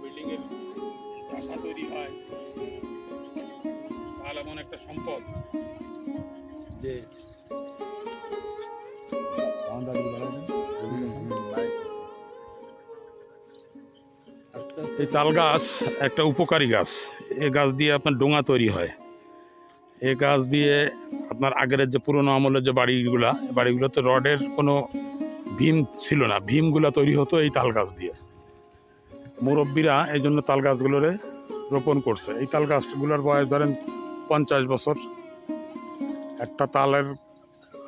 Building এর বাসা তৈরি হয়। তাহলে এমন একটা সম্পদ। যে এই তাল গাছ একটা উপকারী গাছ। এ গাছ দিয়ে আপনার ডোঙা তৈরি হয়। এ গাছ দিয়ে আপনার আগের যে পুরনো আমলের যে বাড়িগুলা বাড়িগুলোতে রডের কোনো ভীম ছিল না। ভীমগুলা তৈরি হতো এই তাল গাছ দিয়ে। মুরব্বীরা এই জন্য তাল গাছগুলোরে রোপণ করছে। এই তাল গাছগুলোর বয়স ধরেন পঞ্চাশ বছর। একটা তালের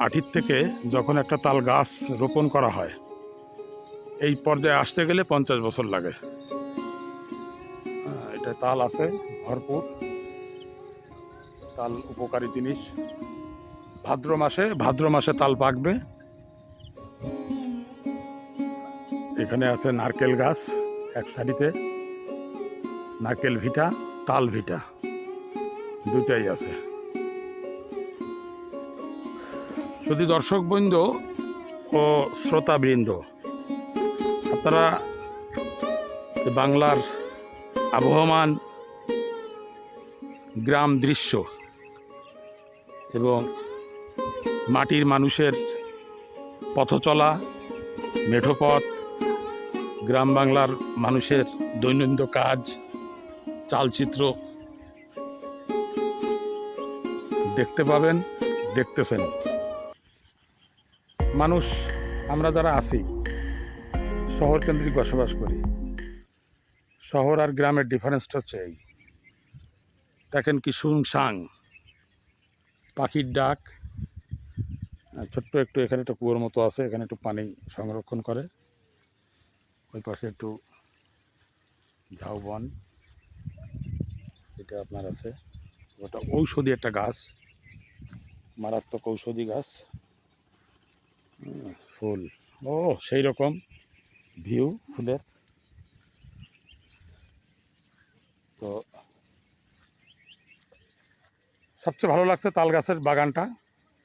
আঠির থেকে যখন একটা তাল গাছ রোপণ করা হয়, এই পর্যায়ে আসতে গেলে পঞ্চাশ বছর লাগে। এটা তাল আছে, ভরপুর। তাল উপকারী জিনিস। ভাদ্র মাসে ভাদ্র মাসে তাল পাকবে। এখানে আছে নারকেল গাছ। এক সারিতে নারকেল ভিটা, তাল ভিটা। দুটাই আছে। শুধু দর্শকবৃন্দ ও শ্রোতাবৃন্দ আপনারা বাংলার আবহমান গ্রাম দৃশ্য এবং মাটির মানুষের পথচলা, মেঠোপথ গ্রাম বাংলার মানুষের দৈনন্দিন কাজ, চালচিত্র দেখতে পাবেন, দেখতেছেন। মানুষ, আমরা যারা আছি শহর কেন্দ্রিক বসবাস করি। শহর আর গ্রামের ডিফারেন্সটা হচ্ছে এই। দেখেন কি সুংসাং পাখির ডাক। ছোট্ট একটু, এখানে একটা কুয়োর মতো আছে, এখানে একটু পানি সংরক্ষণ করে। ওই পাশে একটু ঝাউবন, এটা আপনার আছে। ওটা ঔষধি একটা গাছ, মারাত্মক ঔষধি গাছ। ফুল, ও সেই রকম ভিউ ফুলের। তো সবচেয়ে ভালো লাগছে তাল গাছের বাগানটা,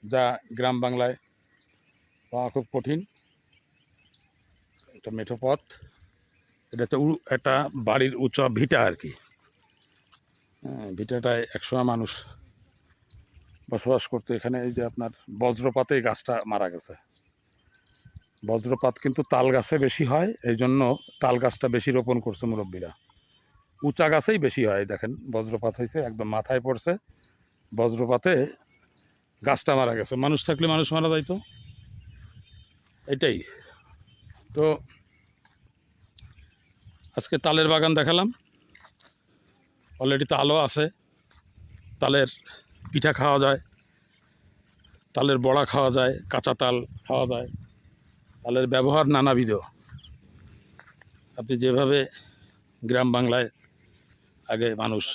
যা গ্রাম বাংলায় পাওয়া খুব কঠিন। একটা মেঠো পথ এটা তো একটা বাড়ির উঁচা ভিটা আর কি। হ্যাঁ, ভিটাটায় একসময় মানুষ বসবাস করতো। এখানে এই যে আপনার বজ্রপাতে এই গাছটা মারা গেছে। বজ্রপাত কিন্তু তাল গাছে বেশি হয় এই জন্য তাল গাছটা বেশি রোপণ করছে মুরব্বীরা। উঁচা গাছেই বেশি হয় দেখেন বজ্রপাত হয়েছে একদম মাথায় পড়ছে। বজ্রপাতে গাছটা মারা গেছে। মানুষ থাকলে মানুষ মারা যাইতো। এটাই। তো আজকে তালের বাগান দেখালাম। অলরেডি তালও আছে। তালের পিঠা খাওয়া যায়। তালের বড়া খাওয়া যায়, কাঁচা তাল খাওয়া যায়। তালের ব্যবহার নানাবিধ। আপনি যেভাবে গ্রাম বাংলায় আগে মানুষ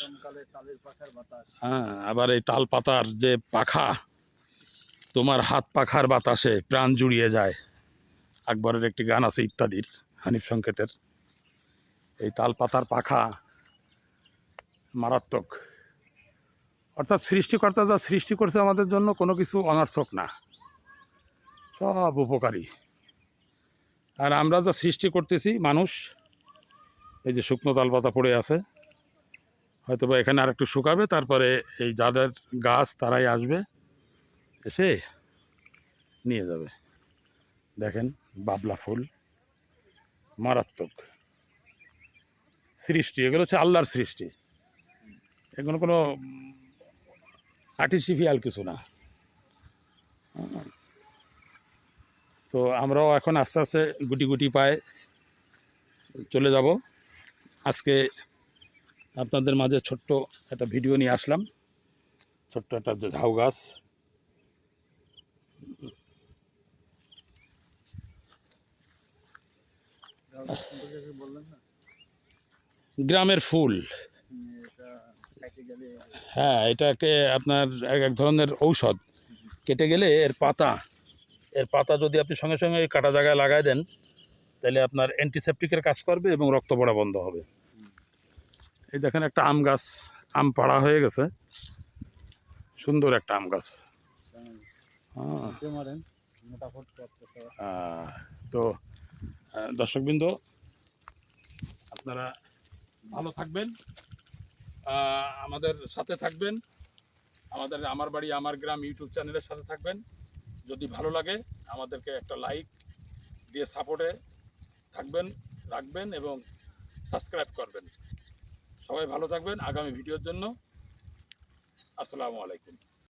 হ্যাঁ আবার এই তাল পাতার যে পাখা, তোমার হাত পাখার বাতাসে প্রাণ জুড়িয়ে যায়। আকবরের একটি গান আছে ইত্যাদির, হানিফ সংকেতের। এই তাল পাতার পাখা মারাত্মক। অর্থাৎ সৃষ্টিকর্তা যা সৃষ্টি করছে আমাদের জন্য কোনো কিছু অনার্থক না। সব উপকারী। আর আমরা যা সৃষ্টি করতেছি, মানুষ, এই যে শুকনো তাল পাতা পড়ে আছে হয়তো বা এখানে আর একটু শুকাবে, তারপরে এই যাদের গাছ তারাই আসবে, এসে নিয়ে যাবে। দেখেন, বাবলা ফুল, মারাত্মক। সৃষ্টি, এগুলো হচ্ছে আল্লাহর সৃষ্টি। এগুলো কোনো আর্টিফিশিয়াল কিছু না। তো আমরাও এখন আস্তে আস্তে গুটি গুটি পায়ে চলে যাব। আজকে আপনাদের মাঝে ছোট্ট একটা ভিডিও নিয়ে আসলাম। ছোট্ট একটা ঝাউ গাছ। গ্রামের ফুল। হ্যাঁ এটাকে আপনার এক এক ধরনের ঔষধ। কেটে গেলে এর পাতা এর পাতা যদি আপনি সঙ্গে সঙ্গে কাটা জায়গায় লাগাই দেন তাহলে আপনার অ্যান্টিসেপটিকের কাজ করবে এবং রক্ত পড়া বন্ধ হবে। এই দেখেন একটা আম গাছ আম পাড়া হয়ে গেছে। সুন্দর একটা আম গাছ। হ্যাঁ। তো আহ, দর্শকবৃন্দ, আপনারা ভালো থাকবেন। আমাদের সাথে থাকবেন। আমাদের আমার বাড়ি, আমার গ্রাম ইউটিউব চ্যানেলের সাথে থাকবেন। যদি ভালো লাগে, আমাদেরকে একটা লাইক দিয়ে সাপোর্টে থাকবেন, রাখবেন এবং সাবস্ক্রাইব করবেন। সবাই ভালো থাকবেন। আগামী ভিডিওর জন্য আসসালামু আলাইকুম।